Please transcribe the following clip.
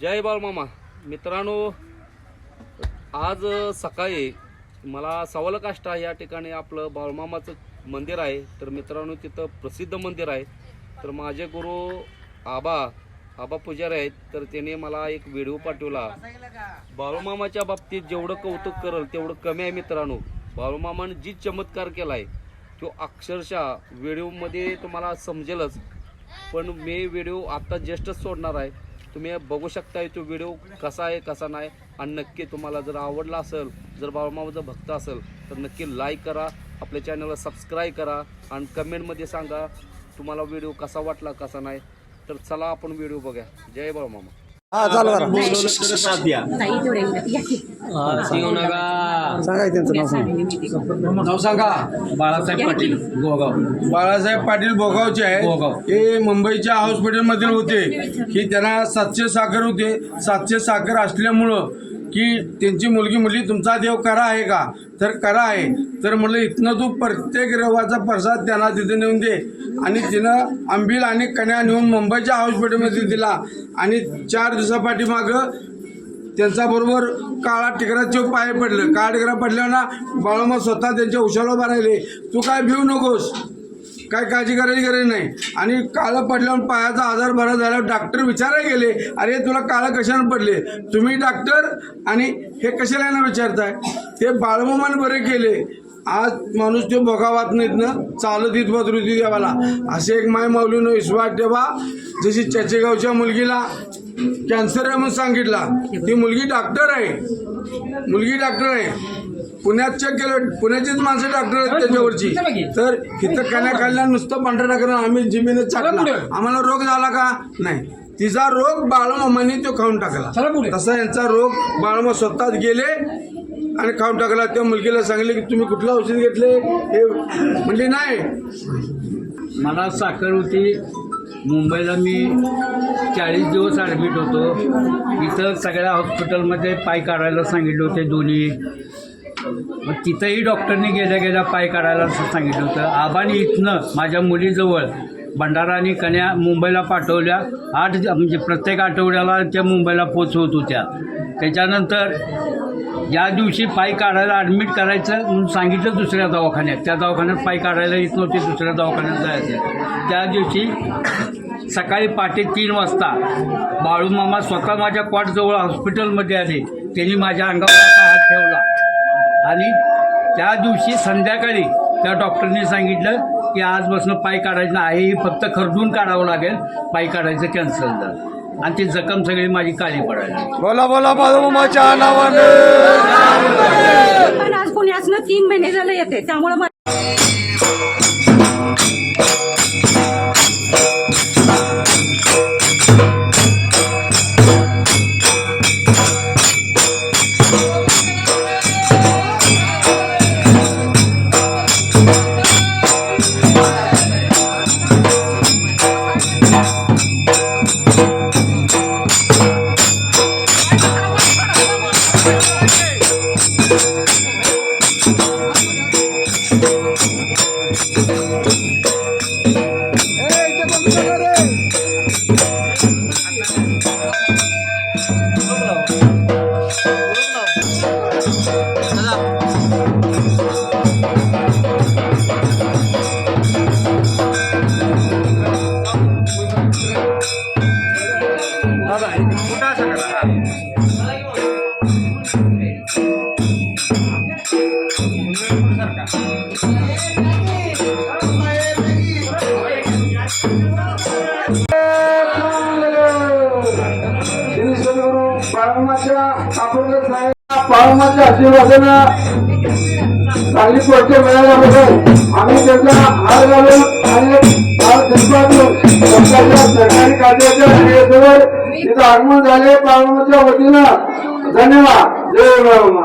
जय बाळमामा मित्रांनो आज सकाळी मला सवलकाष्टा या ठिकाणी आपलं बाळमामाचं मंदिर आहे. तर मित्रांनो तिथं प्रसिद्ध मंदिर आहे. तर माझे गुरु आबा आबा पुजारी आहेत. तर त्याने मला एक व्हिडिओ पाठवला. बाळूमामाच्या बाबतीत जेवढं कौतुक करल तेवढं कमी आहे मित्रांनो. बाळूमामाने जी चमत्कार केला आहे तो अक्षरशः व्हिडिओमध्ये तुम्हाला समजेलच. पण मी व्हिडिओ आता जस्टच सोडणार आहे. तुम्ही बघू शकताय तो व्हिडिओ कसा आहे कसा नाही. आणि नक्की तुम्हाला जर आवडला असेल जर बाळूमामाचा भक्त असेल तर नक्की लाईक करा आपल्या चॅनलला सबस्क्राईब करा आणि कमेंटमध्ये सांगा तुम्हाला व्हिडिओ कसा वाटला कसा नाही. तर चला आपण व्हिडिओ बघा जय बाळूमामा हा चालू करा. सांगा त्यांचं नाव. सांगा नाव सांगा. बाळासाहेब पाटील गोगाव. बाळासाहेब पाटील भोगावचे भोगाव. आहेत हे मुंबईच्या हॉस्पिटलमधील होते. की त्यांना सातशे साखर होते. सातशे साखर असल्यामुळं की त्यांची मुलगी मुली तुमचा देव करा आहे का? तर करा आहे. तर म्हटलं इथनं तू प्रत्येक रवाचा प्रसाद त्यांना तिथे नेऊन दे. आणि तिनं आंबील आणि कन्या नेऊन मुंबईच्या हॉस्पिटलमध्ये दिला. आणि चार दिवसापाठीमागं त्यांचा बरोबर काळा टिकराचे पाय पडलं. काळा टिकरा पडल्यावर ना बाळामा स्वतः त्यांच्या उशाला उभा राहिले. तू काय भिवू नकोस? काय काळजी करायची गरज नाही. आणि काळं पडल्यावर पायाचा आजार बरा झाल्यावर डॉक्टर विचारायला गेले अरे तुला काळं कशाने पडले? तुम्ही डॉक्टर आणि हे कशाला यांना विचारताय? ते बाळमोमान बरे केले. आज माणूस तो भोगावात नाहीत ना चालत इत बदरुती देवाला असे एक माय माऊलीनं विश्वास ठेवा. जशी चचेगावच्या मुलगीला कॅन्सर आहे म्हणून सांगितला. ती मुलगी डॉक्टर आहे. मुलगी डॉक्टर आहे. पुण्यात चेक केलं. पुण्याचीच माणसं डॉक्टर आहेत त्याच्यावरची. तर इथं कण्या खाल्ल्या नुसतं पांढरा टाकलं आम्ही जिमीने चाकला. आम्हाला रोग झाला का? नाही. तिचा रोग बाळमामाने तो खाऊन टाकला. तसा यांचा रोग बाळमा स्वतःच गेले आणि खाऊन टाकला. त्या मुलगीला सांगले की तुम्ही कुठलं औषध घेतले? हे म्हणजे नाही. मला साखर होती. मुंबईला मी चाळीस दिवस ॲडमिट होतो. इथं सगळ्या हॉस्पिटलमध्ये पाय काढायला सांगितले होते दोन्ही. मग तिथंही डॉक्टरनी गेल्या गेल्या पाय काढायला असं सांगितलं होतं. आबानी इथनं माझ्या मुलीजवळ भंडारा आणि कन्या मुंबईला पाठवल्या. आठ म्हणजे प्रत्येक आठवड्याला त्या मुंबईला पोचवत होत्या. त्याच्यानंतर ज्या दिवशी पाय काढायला ॲडमिट करायचं म्हणून सांगितलं दुसऱ्या दवाखान्यात. त्या दवाखान्यात पाय काढायला येत नव्हते दुसऱ्या दवाखान्यात जायचं. त्या दिवशी सकाळी पहाटे तीन वाजता. बाळूमामा स्वतः माझ्या कॉटजवळ हॉस्पिटलमध्ये आले त्यांनी माझ्या अंगावर हात ठेवला. आणि त्या दिवशी संध्याकाळी त्या डॉक्टरने सांगितलं की आजपासून पाय काढायचं नाही हे फक्त खरडून काढावं लागेल. पाय काढायचं कॅन्सल झालं. आणि ती जखम सगळी माझी काळी पडायला बोला बोला बाळूमामाच्या नावाने. पण आज पुण्यातनं तीन महिने झालं येते. त्यामुळे मला पाळमाच्या आशीर्वादानं चांगली गोष्ट मिळाल्याबद्दल आम्ही त्यांना हार घालून आणि सरकारच्या सरकारी कार्याच्या क्रियेसोबत तिथं आगमन झाले पाळमाच्या वतीनं. धन्यवाद. जय बाळमा